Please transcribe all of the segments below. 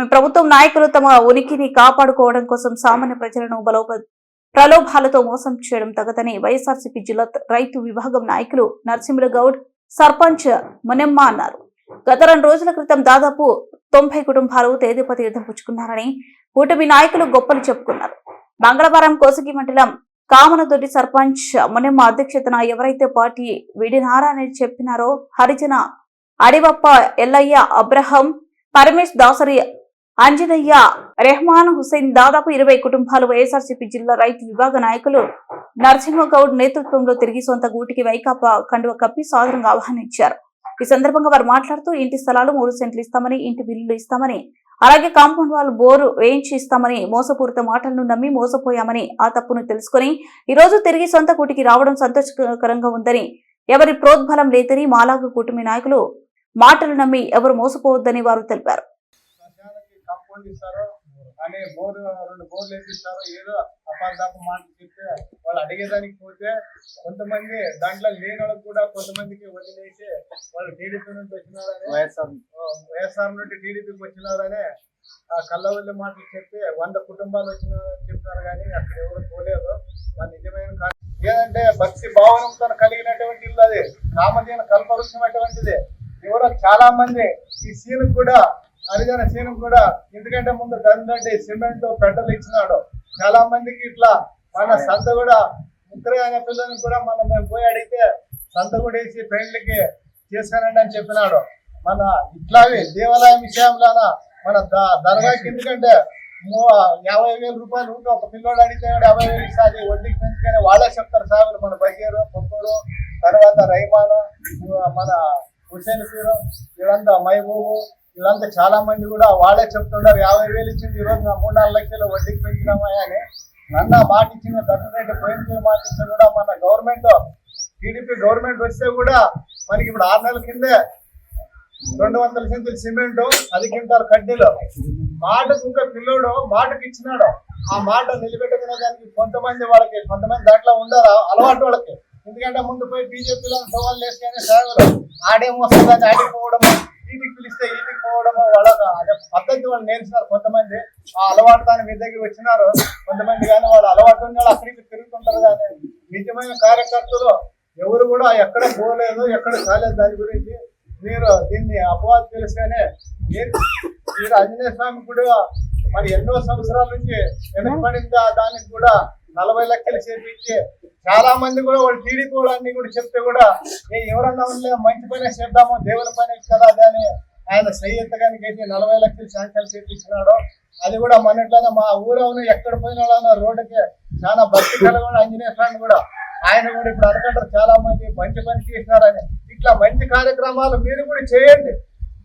కూటమి ప్రభుత్వం నాయకులు తమ ఉనికిని కాపాడుకోవడం కోసం సామాన్య ప్రజలను బలోప ప్రలోభాలతో మోసం చేయడం తగదని వైఎస్ఆర్సీపీ జిల్లా రైతు విభాగం నాయకులు నరసింహుల గౌడ్ సర్పంచ్ మునెమ్మ అన్నారు. గత రెండు రోజుల క్రితం దాదాపు తొంభై కుటుంబాలు తేదీప తీర్థం పుచ్చుకున్నారని కూటమి నాయకులు గొప్పలు చెప్పుకున్నారు. మంగళవారం కోసగి మండలం కామనదొడ్డి సర్పంచ్ మునెమ్మ అధ్యక్షతన ఎవరైతే పార్టీ విడినారని చెప్పినారో హరిజన అడివప్ప ఎల్లయ్య అబ్రహం పరమేష్ దాసరి అంజనయ్య రెహమాన్ హుసేన్ దాదాపు ఇరవై కుటుంబాలు వైఎస్ఆర్సీపీ జిల్లా రైతు విభాగ నాయకులు నరసింహగౌడ్ నేతృత్వంలో తిరిగి సొంత గూటికి వైకాపా కండువ కప్పి సాదరంగా ఆహ్వానించారు. ఈ సందర్భంగా వారు మాట్లాడుతూ ఇంటి స్థలాలు మూడు సెంట్లు ఇస్తామని ఇంటి బిల్లులు ఇస్తామని అలాగే కాంపౌండ్ వాల్ బోరు వేయించి ఇస్తామని మోసపూరిత మాటలను నమ్మి మోసపోయామని ఆ తప్పును తెలుసుకుని ఈ రోజు తిరిగి సొంత కూటికి రావడం సంతోషకరంగా ఉందని ఎవరి ప్రోద్బలం లేదని మాలాగ కూటమి నాయకులు మాటలు నమ్మి ఎవరు మోసపోవద్దని వారు తెలిపారు. ఇస్తారు అని బోర్డు రెండు బోర్లు వేపిస్తారు ఏదో అపార్థాప మాట చెప్తే వాళ్ళు అడిగేదానికి పోతే కొంతమంది దాంట్లో లేని వాళ్ళకి కూడా కొంతమందికి వదిలేసి వాళ్ళు టీడీపీ నుంచి వచ్చినారని వైఎస్ఆర్ వైఎస్ఆర్ నుండి టీడీపీకి వచ్చినారని ఆ కళ్ళవల్లి మాటలు చెప్పి వంద కుటుంబాలు వచ్చినారని చెప్పినారు కానీ అక్కడ ఎవరు పోలేదు. అది నిజమైన ఏదంటే భక్తి భావనంతో కలిగినటువంటి ఇల్లు అది. కామధేన కల్పవృక్షమైనటువంటిది ఎవరో చాలా మంది ఈ సీన్ కూడా హరిజన సీన్ కూడా ఎందుకంటే ముందు దండంటే సిమెంట్ పెద్దలు ఇచ్చినాడు. చాలా మందికి ఇట్లా మన సంత కూడా అయిన పిల్లల్ని కూడా మనం మేము పోయి అడిగితే సంత కూడా వేసి పెళ్ళికి చేసుకునండి అని చెప్పినాడు. మన ఇట్లాగే దేవాలయం విషయంలోన మన దర్గాకి ఎందుకంటే యాభై వేల రూపాయలు ఉంటే ఒక పిల్లోడు అడిగితే యాభై వేలు ఇస్తుంది వడ్డీకి పెంచుకొని వాళ్ళే చెప్తారు సాగులు. మన బషీరు పొక్కూరు తర్వాత రైమాను మన హుసేన్ పీరు వీళ్ళంతా మహబూబు వీళ్ళంతా చాలా మంది కూడా వాళ్ళే చెప్తుంటారు యాభై వేలు ఇచ్చింది ఈ రోజు నా మూడు నాలుగు లక్షలు వడ్డీకి పెంచినామయ్యా అని. నన్న మాట ఇచ్చిన దర్శనం పోయిన మాట ఇచ్చిన కూడా మన గవర్నమెంట్ టీడీపీ గవర్నమెంట్ వస్తే కూడా మనకి ఇప్పుడు ఆరు నెలల కిందే రెండు వందల సెంతులు సిమెంట్ అది కింటారు కడ్డీలు. మాటకు ఇంకా పిల్లోడు మాటకు ఇచ్చినాడు. ఆ మాట నిలబెట్టుకునే దానికి కొంతమంది వాళ్ళకి కొంతమంది దాంట్లో ఉండరు అలవాటు వాళ్ళకి. ఎందుకంటే ముందు పోయి బీజేపీలో సవాళ్ళు వేసుకొని సేవలు ఆడేమో వస్తుందని ఆడిపోవడం పోవడము పిలిస్తే ఈటికి పోవడము అదే పద్ధతి వాళ్ళు నేర్చున్నారు. కొంతమంది ఆ అలవాటు దాని మీ దగ్గర వచ్చినారు. కొంతమంది కానీ వాళ్ళు అలవాటు ఉన్న వాళ్ళు అక్కడికి తిరుగుతుంటారు కానీ నిజమైన కార్యకర్తలు ఎవరు కూడా ఎక్కడ పోలేదు ఎక్కడ కాలేదు దాని గురించి మీరు దీన్ని అపవాదం తెలుసుగానే మీరు మీరు ఆంజనేయ స్వామి కూడా మరి ఎన్నో సంవత్సరాల నుంచి వెనకబడిందా. దానికి కూడా నలభై లక్షలు చేపించి చాలా మంది కూడా వాళ్ళు టీడీపీ వాళ్ళు అన్ని కూడా చెప్తే కూడా ఎవరన్నా ఉండే మంచి పనే చేద్దాము దేవుని పనే కదా అని ఆయన సై ఎత్తగానికి నలభై లక్షలు సీట్లు ఇచ్చినాడు అది కూడా మొన్నట్లోనే మా ఊరవును ఎక్కడ పోయిన రోడ్డుకి చాలా భక్తి కలగడం ఆంజనేయ స్వామి కూడా. ఆయన కూడా ఇప్పుడు అనుకుంటారు చాలా మంది మంచి పని చేసినారని. ఇట్లా మంచి కార్యక్రమాలు మీరు కూడా చేయండి.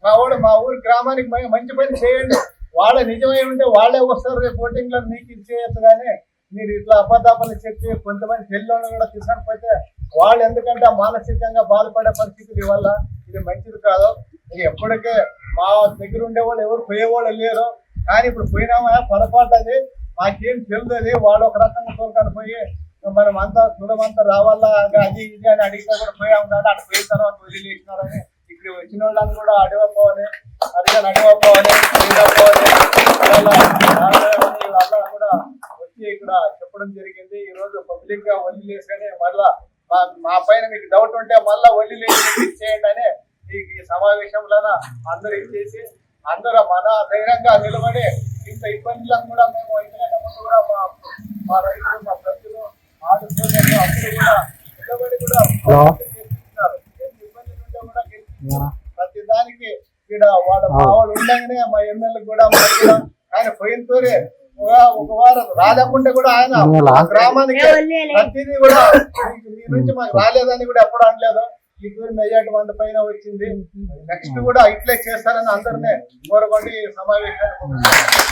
మా వాడు మా ఊరి గ్రామానికి మంచి పని చేయండి. వాళ్ళ నిజమై ఉంటే వాళ్ళే వస్తారు రేపు ఓటింగ్లో మీకు ఇది చేయొచ్చు కానీ మీరు ఇట్లా అబద్ధాపలు చెప్పి కొంతమంది పెళ్ళోళ్ళు కూడా తీసుకపోతే వాళ్ళు ఎందుకంటే మానసికంగా బాధపడే పరిస్థితులు వల్ల ఇది మంచిది కాదు. ఎప్పటికే మా దగ్గర ఉండేవాళ్ళు ఎవరు పోయేవాళ్ళు లేరు. కానీ ఇప్పుడు పోయినామా? పొరపాటు అది మాకేం తెలియదు. వాళ్ళు ఒక రకంగా తోలుకొని పోయి మనం అంతా దూరమంతా రావాలా? అది ఇది అని అడిగితే కూడా పోయాము కానీ అటు పోయిన తర్వాత వదిలేసినారని. ఇక్కడ వచ్చిన వాళ్ళని కూడా అడవపోవాలి అడిగాను అడవపోవాలి అడగపోవాలి వాళ్ళ కూడా వచ్చి ఇక్కడ చెప్పడం జరిగింది. ఈ రోజు పబ్లిక్గా వదిలేసుకొని మళ్ళా మా పైన మీకు డౌట్ ఉంటే మళ్ళా వదిలేసి చేయండి సమావేశంలో అందరూ ఇచ్చేసి అందరూ మన ధైర్యంగా నిలబడి ఇంత ఇబ్బందులను కూడా మేము ఎందుకంటే ముందు కూడా మా మా రైతులు మా ప్రజలు ఆడు సోదరులు అందరూ కూడా నిలబడి కూడా గెలిపించినారు. ఎన్ని ఇబ్బందులు ఉంటే కూడా గెలిపించారు. ప్రతి దానికి ఇక్కడ వాళ్ళ మా వాళ్ళు ఉండగానే మా ఎమ్మెల్యే కూడా ఆయన పోయిన తోరే ఒక ఒక వారం రాదకుంటే కూడా ఆయన గ్రామానికి ప్రతిదీ కూడా మీ నుంచి మాకు రాలేదని కూడా ఎప్పుడు అనలేదు ఈ తూరి మెజార్టీ వంద పైన వచ్చింది. నెక్స్ట్ కూడా ఇట్లే చేస్తారని అందరినీ కోరకొండి సమావేశాన్ని